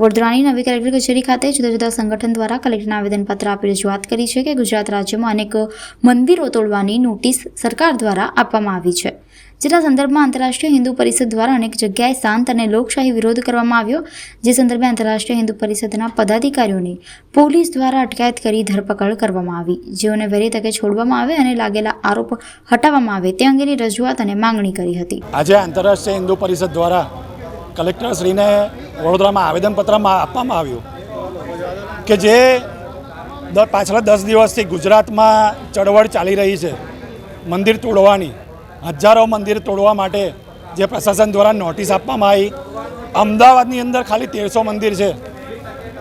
વડોદરાની નવી કલેક્ટર કચેરી ખાતે જુદા જુદા સંગઠન દ્વારા કલેક્ટરને આવેદનપત્ર આપી રજૂઆત કરી છે કે ગુજરાત રાજ્યમાં અનેક મંદિરો તોડવાની નોટિસ સરકાર દ્વારા આપવામાં આવી છે. જેના સંદર્ભમાં આંતરરાષ્ટ્રીય હિન્દુ પરિષદ દ્વારા અનેક જગ્યાએ શાંત અને લોકશાહી વિરોધ કરવામાં આવ્યો, જે સંદર્ભે આંતરરાષ્ટ્રીય હિન્દુ પરિષદના પદાધિકારીઓની પોલીસ દ્વારા અટકાયત કરી ધરપકડ કરવામાં આવી. જેઓને વહેલી તકે છોડવામાં આવે અને લાગેલા આરોપ હટાવવામાં આવે તે અંગેની રજૂઆત અને માંગણી કરી હતી. આજે આંતરરાષ્ટ્રીય હિન્દુ પરિષદ દ્વારા કલેક્ટરશ્રીને વડોદરામાં આવેદનપત્રમાં આપવામાં આવ્યું કે જે પાછલા દસ દિવસથી ગુજરાતમાં ચળવળ ચાલી રહી છે, મંદિર તોડવાની. હજારો મંદિર તોડવા માટે જે પ્રશાસન દ્વારા નોટિસ આપવામાં આવી. અમદાવાદની અંદર ખાલી તેરસો મંદિર છે.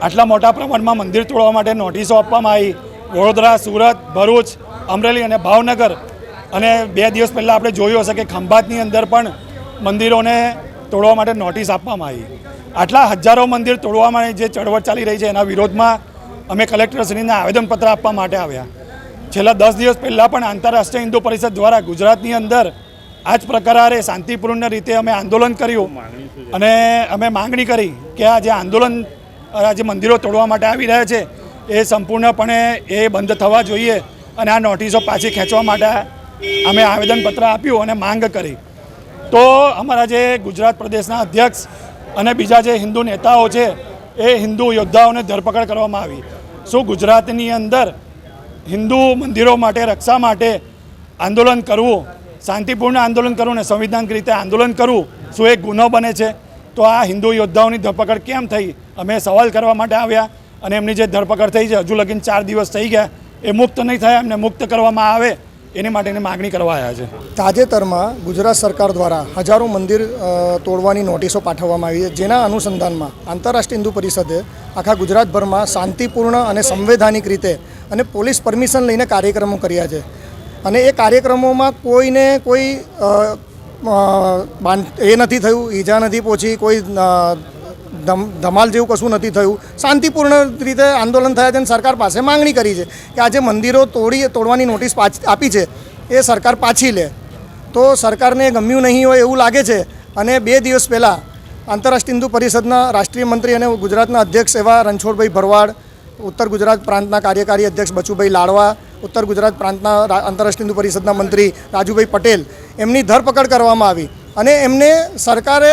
આટલા મોટા પ્રમાણમાં મંદિર તોડવા માટે નોટિસો આપવામાં આવી. વડોદરા, સુરત, ભરૂચ, અમરેલી અને ભાવનગર. અને બે દિવસ પહેલાં આપણે જોયું હશે કે ખંભાતની અંદર પણ મંદિરોને તોડવા માટે નોટિસ આપવામાં આવી. આટલા હજારો મંદિર તોડવા માટે જે ચળવળ ચાલી રહી છે એના વિરોધમાં અમે કલેક્ટરશ્રીને આવેદનપત્ર આપવા માટે આવ્યા. છેલ્લા દસ દિવસ પહેલાં પણ આંતરરાષ્ટ્રીય હિન્દુ પરિષદ દ્વારા ગુજરાતની અંદર આ જ પ્રકારે શાંતિપૂર્ણ રીતે અમે આંદોલન કર્યું. અને અમે માંગણી કરી કે આ જે આંદોલન આજે મંદિરો તોડવા માટે આવી રહ્યા છે, એ સંપૂર્ણપણે એ બંધ થવા જોઈએ અને આ નોટિસો પાછી ખેંચવા માટે અમે આવેદનપત્ર આપ્યું અને માંગ કરી. તો અમારા જે ગુજરાત પ્રદેશના અધ્યક્ષ અને બીજા જે હિન્દુ નેતાઓ છે, એ હિન્દુ યોદ્ધાઓને ધરપકડ કરવામાં આવી. શું ગુજરાતની અંદર હિન્દુ મંદિરો માટે, રક્ષા માટે આંદોલન કરવું, શાંતિપૂર્ણ આંદોલન કરવું ને સંવિધાનિક રીતે આંદોલન કરવું, શું એક ગુનો બને છે? તો આ હિન્દુ યોદ્ધાઓની ધરપકડ કેમ થઈ? અમે સવાલ કરવા માટે આવ્યા અને એમની જે ધરપકડ થઈ છે, હજુ લગીન ચાર દિવસ થઈ ગયા, એ મુક્ત નહીં થયા, એમને મુક્ત કરવામાં આવે, એની માટેની માગણી કરવા આવ્યા છે. તાજેતરમાં ગુજરાત સરકાર દ્વારા હજારો મંદિર તોડવાની નોટિસો પાઠવવામાં આવી છે. જેના અનુસંધાનમાં આંતરરાષ્ટ્રીય હિન્દુ પરિષદે આખા ગુજરાતભરમાં શાંતિપૂર્ણ અને સંવૈધાનિક રીતે અને પોલીસ પરમિશન લઈને કાર્યક્રમો કર્યા છે. અને એ કાર્યક્રમોમાં કોઈને કોઈ એ નથી થયું, ઈજા નથી પહોંચી, કોઈ ધમ, ધમાલ જેવું કશું નથી થયું. શાંતિપૂર્ણ રીતે આંદોલન થયા છે અને સરકાર પાસે માંગણી કરી છે કે આજે મંદિરો તોડી, તોડવાની નોટિસ આપી છે. એ સરકાર પાછી લે. તો સરકારને ગમ્યું નહીં હોય એવું લાગે છે. અને બે દિવસ પહેલાં આંતરરાષ્ટ્રીય હિન્દુ પરિષદના રાષ્ટ્રીય મંત્રી અને ગુજરાતના અધ્યક્ષ એવા રણછોડભાઈ ભરવાડ, ઉત્તર ગુજરાત પ્રાંતના કાર્યકારી અધ્યક્ષ બચુભાઈ લાડવા, ઉત્તર ગુજરાત પ્રાંતના આંતરરાષ્ટ્રીય હિન્દુ પરિષદના મંત્રી રાજુભાઈ પટેલ, એમની ધરપકડ કરવામાં આવી અને એમને સરકારે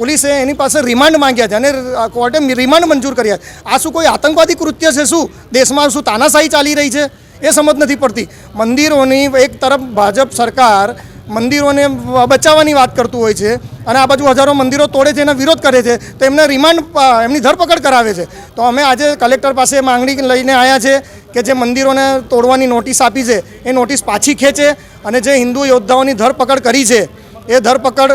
પોલીસે એની પાસે રિમાન્ડ માંગ્યા છે અને કોર્ટે રિમાન્ડ મંજૂર કર્યા આ શું કોઈ આતંકવાદી કૃત્ય છે શું? દેશમાં શું તાનાશાહી ચાલી રહી છે? એ સમજ નથી પડતી. મંદિરોની એક તરફ ભાજપ સરકાર મંદિરોને બચાવવાની વાત કરતું હોય છે અને આ બાજુ હજારો મંદિરો તોડે છે એનો વિરોધ કરે છે, તો એમને રિમાન્ડ એમની ધરપકડ કરાવે છે. તો અમે આજે કલેક્ટર પાસે માંગણી લઈને આવ્યા છે કે જે મંદિરોને તોડવાની નોટિસ આપી છે, એ નોટિસ પાછી ખેંચે અને જે હિન્દુ યોદ્ધાઓની ધરપકડ કરી છે, એ ધરપકડ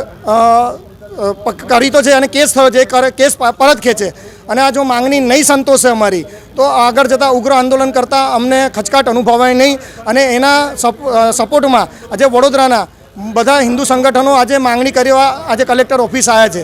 કરી તો છે અને કેસ થયો છે, એ કેસ પરત ખેંચે. અને આ જો માંગણી નહીં સંતોષે અમારી, તો આગળ જતાં ઉગ્ર આંદોલન કરતાં અમને ખચકાટ અનુભવાય નહીં અને એના સપ- સપોર્ટમાં આજે વડોદરાના બધા હિન્દુ સંગઠનો આજે માંગણી કરવા આજે કલેક્ટર ઓફિસ આવ્યા છે.